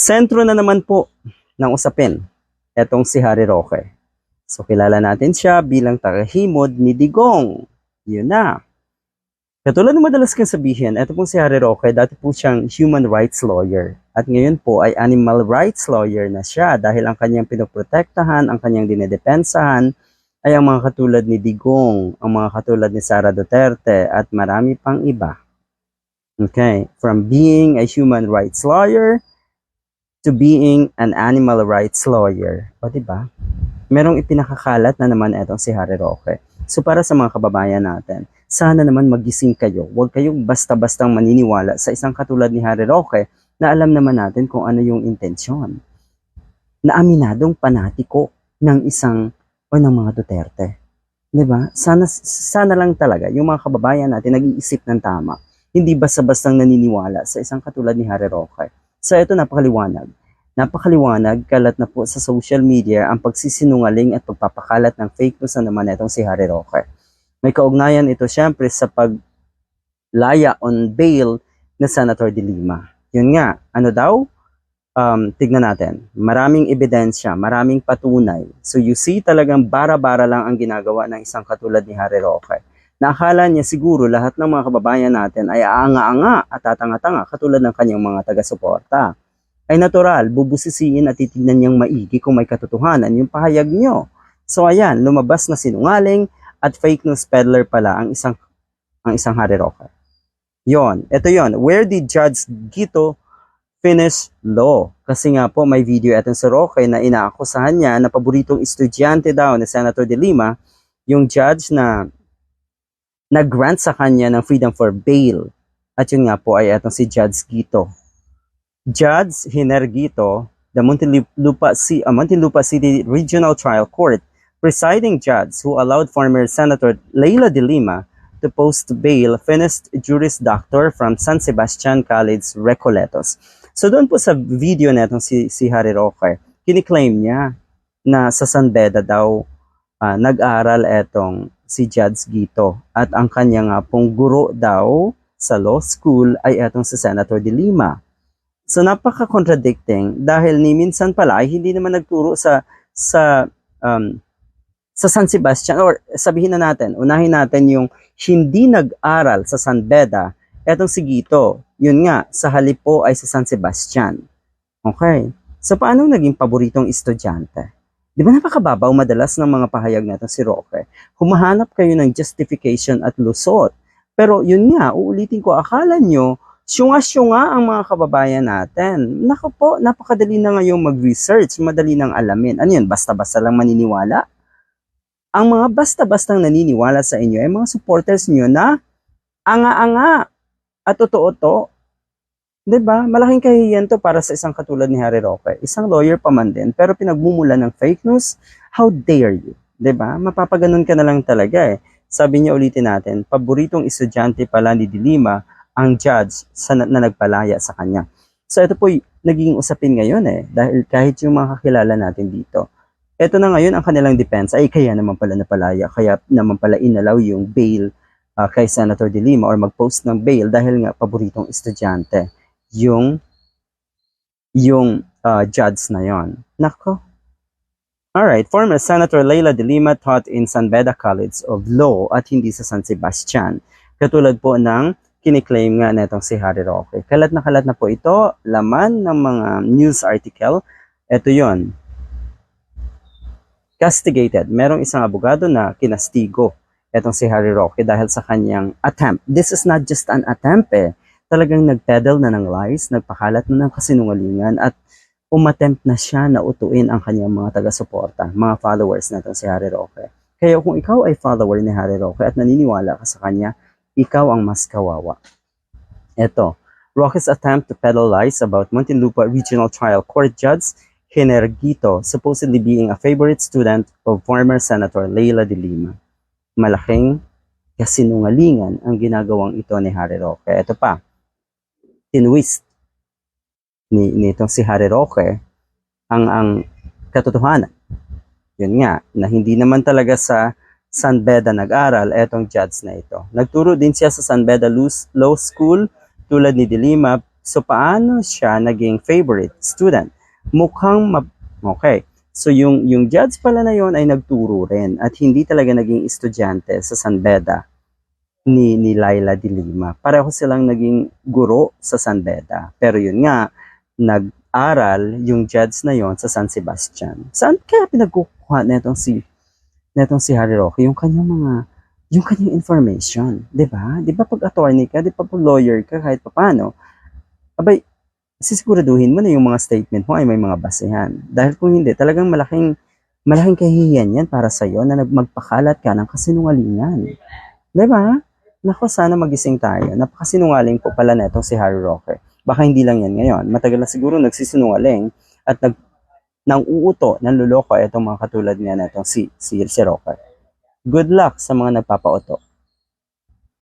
Sentro na naman po ng usapin, etong si Harry Roque. So kilala natin siya bilang tagahimod ni Digong. Yun na. Katulad ng madalas kong sabihin, ito pong si Harry Roque, dati po siyang human rights lawyer. At ngayon po ay animal rights lawyer na siya dahil ang kanyang pinoprotektahan, ang kanyang dinedepensahan ay ang mga katulad ni Digong, ang mga katulad ni Sara Duterte at marami pang iba. Okay, from being a human rights lawyer to being an animal rights lawyer. O diba? Merong ipinakakalat na naman etong si Harry Roque. So para sa mga kababayan natin, sana naman magising kayo. Huwag kayong basta-bastang maniniwala sa isang katulad ni Harry Roque na alam naman natin kung ano yung intensyon. Na aminadong panatiko ng isang o ng mga Duterte. 'Di ba? Sana sana lang talaga yung mga kababayan natin nag-iisip ng tama. Hindi basta-bastang naniniwala sa isang katulad ni Harry Roque. So ito napakaliwanag. Napakaliwanag kalat na po sa social media ang pagsisinungaling at pagpapakalat ng fake news na naman itong si Harry Roque. May kaugnayan ito syempre sa paglaya on bail na Senator De Lima. Yun nga, ano daw? um, tignan natin, maraming ebidensya, maraming patunay. So you see talagang bara-bara lang ang ginagawa ng isang katulad ni Harry Roque. Nakala niya siguro lahat ng mga kababayan natin ay aanga-anga at tatanga-tanga katulad ng kanyang mga taga-suporta. Ay natural, bubusisiin at titignan niyang maigi kung may katotohanan yung pahayag niyo. So ayan, lumabas na sinungaling at fake news peddler pala ang isang ang isang Harry Roque. Yon, ito yon. Where did Judge Gito finish law. Kasi nga po may video etong si Roque na inaakusahan niya na paboritong estudyante daw ni Senator De Lima, yung judge na nag-grant sa kanya ng freedom for bail. At yun nga po ay etong si Judge Gito. Judge Hiner Gito, the Muntinlupa, C- uh, Muntinlupa City Regional Trial Court, presiding judge who allowed former Senator Leila De Lima to post bail finished Juris Doctor from San Sebastian College, Recoletos. So doon po sa video na itong si, si Harry Roque, kiniklaim niya na sa San Beda daw uh, nag-aral etong si Judge Gito at ang kanya nga pong guro daw sa law school ay etong si Senator De Lima. So napaka-contradicting dahil ni minsan pala ay hindi naman nagturo sa sa um, sa San Sebastian or sabihin na natin, unahin natin yung hindi nag-aral sa San Beda, etong si Gito, yun nga, sa halip po ay sa San Sebastian. Okay. So paano naging paboritong estudyante? Di ba napakababaw madalas ng mga pahayag natin si Roque? Humahanap kayo ng justification at lusot. Pero yun nga, uulitin ko, akala nyo, syunga-syunga ang mga kababayan natin. Naku po, napakadali na ngayong mag-research, madali nang alamin. Ano yun, basta-basta lang maniniwala? Ang mga basta-bastang naniniwala sa inyo ay mga supporters nyo na anga-anga at totoo to. 'Di ba? Malaking kahihiyan to para sa isang katulad ni Harry Roque. Isang lawyer pa man din, pero pinagmumula ng fake news. How dare you? 'Di ba? Mapapaganon ka na lang talaga eh. Sabi niya ulitin natin, paboritong estudyante pala ni Dilima ang judge sa, na, na nagpalaya sa kanya. So ito po naging usapin ngayon eh, dahil kahit yung mga kakilala natin dito, ito na ngayon ang kanilang defense ay kaya naman pala napalaya, kaya naman pala inalaw yung bail uh, kay Senator De Lima or mag-post ng bail dahil nga paboritong estudyante yung yung uh, judge na yon. Nako. Alright, former Senator Leila De Lima taught in San Beda College of Law at hindi sa San Sebastian. Katulad po ng kiniklaim nga netong si Harry Roque. Kalat na kalat na po ito, laman ng mga news article. Ito yon. Castigated. Merong isang abogado na kinastigo etong si Harry Roque dahil sa kanyang attempt. This is not just an attempt eh. Talagang nagpedal na ng lies, nagpakalat na ng kasinungalingan at umatempt na siya na utuin ang kanyang mga taga-suporta, mga followers na si Harry Roque. Kaya kung ikaw ay follower ni Harry Roque at naniniwala ka sa kanya, ikaw ang mas kawawa. Ito, Roque's attempt to peddle lies about Muntinlupa Regional Trial Court Judge Henergito supposedly being a favorite student of former Senator Leila de Lima. Malaking kasinungalingan ang ginagawang ito ni Harry Roque. Ito pa, tinwist ni nitong si Harry Roque ang ang katotohanan. Yun nga, na hindi naman talaga sa San Beda nag-aral etong judge na ito. Nagturo din siya sa San Beda Law School tulad ni Dilima So, paano siya naging favorite student? Mukhang, okay. So, yung, yung judge pala na yon ay nagturo rin at hindi talaga naging estudyante sa San Beda ni, ni Laila de Lima. Pareho silang naging guro sa San Beda. Pero yun nga, nag-aral yung judge na yon sa San Sebastian. Saan kaya pinagkukuha netong si netong si Harry Roque yung kanyang mga yung kanyang information, 'di ba? 'Di ba pag attorney ka, 'di ba pag lawyer ka kahit papaano, abay sisiguraduhin mo na yung mga statement mo ay may mga basehan. Dahil kung hindi, talagang malaking malaking kahihiyan yan para sa iyo na nagmagpakalat ka ng kasinungalingan. 'Di ba? Nako, sana magising tayo. Napakasinungaling po pala netong si Harry Roque. Baka hindi lang yan ngayon. Matagal na siguro nagsisinungaling at nag nang uuto, nang luloko itong mga katulad niya netong si, si, si Roque. Good luck sa mga nagpapauto.